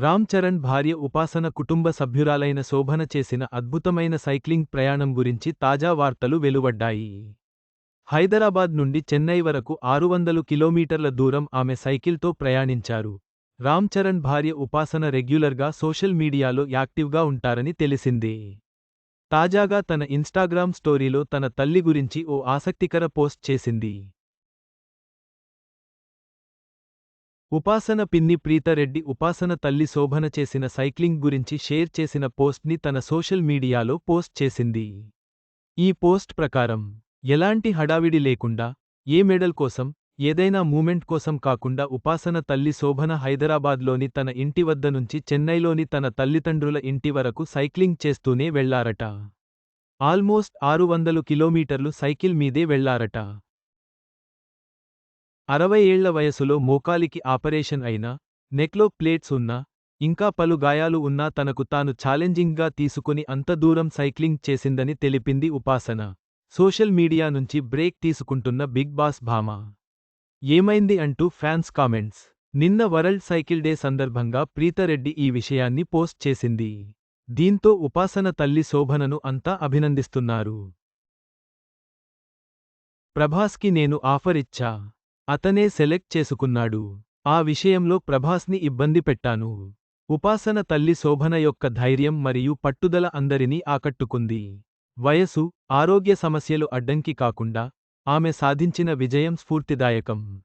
రామ్ చరణ్ భార్య ఉపాసన కుటుంబ సభ్యురాలైన శోభన చేసిన అద్భుతమైన సైక్లింగ్ ప్రయాణం గురించి తాజా వార్తలు వెలువడ్డాయి. హైదరాబాద్ నుండి చెన్నై వరకు ఆరు వందలు కిలోమీటర్ల దూరం ఆమె సైకిల్తో ప్రయాణించారు. రామ్ చరణ్ భార్య ఉపాసన రెగ్యులర్గా సోషల్ మీడియాలో యాక్టివ్గా ఉంటారని తెలిసింది. తాజాగా తన ఇన్స్టాగ్రామ్ స్టోరీలో తన తల్లి గురించి ఓ ఆసక్తికర పోస్ట్ చేసింది. ఉపాసన పిన్ని ప్రీతరెడ్డి ఉపాసన తల్లి శోభన చేసిన సైక్లింగ్ గురించి షేర్ చేసిన పోస్ట్ని తన సోషల్ మీడియాలో పోస్ట్ చేసింది. ఈ పోస్ట్ ప్రకారం ఎలాంటి హడావిడి లేకుండా ఏ మెడల్ కోసం ఏదైనా మూమెంట్ కోసం కాకుండా ఉపాసన తల్లి శోభన హైదరాబాద్లోని తన ఇంటి వద్ద నుంచి చెన్నైలోని తన తల్లిదండ్రుల ఇంటి వరకు సైక్లింగ్ చేస్తూనే వెళ్ళారట. ఆల్మోస్ట్ ఆరు వందలు కిలోమీటర్లు సైకిల్ మీదే వెళ్ళారట. అరవై ఏళ్ళ వయసులో మోకాలికి ఆపరేషన్ అయినా నెక్లో ప్లేట్స్ ఉన్నా ఇంకా పలు గాయాలు ఉన్నా తనకు తాను ఛాలెంజింగ్గా తీసుకుని అంత దూరం సైక్లింగ్ చేసిందని తెలిపింది ఉపాసన. సోషల్ మీడియా నుంచి బ్రేక్ తీసుకుంటున్న బిగ్ బాస్ భామ. ఏమైంది అంటూ ఫ్యాన్స్ కామెంట్స్. నిన్న వరల్డ్ సైకిల్ డే సందర్భంగా ప్రీతరెడ్డి ఈ విషయాన్ని పోస్ట్ చేసింది. దీంతో ఉపాసన తల్లి శోభనను అంతా అభినందిస్తున్నారు. ప్రభాస్కి నేను ఆఫర్ ఇచ్చా. అతనే సెలెక్ట్ చేసుకున్నాడు. ఆ విషయంలో ప్రభాస్ని ఇబ్బంది పెట్టాను. ఉపాసన తల్లి శోభన యొక్క ధైర్యం మరియు పట్టుదల అందరినీ ఆకట్టుకుంది. వయసు ఆరోగ్య సమస్యలు అడ్డంకి కాకుండా ఆమె సాధించిన విజయం స్ఫూర్తిదాయకం.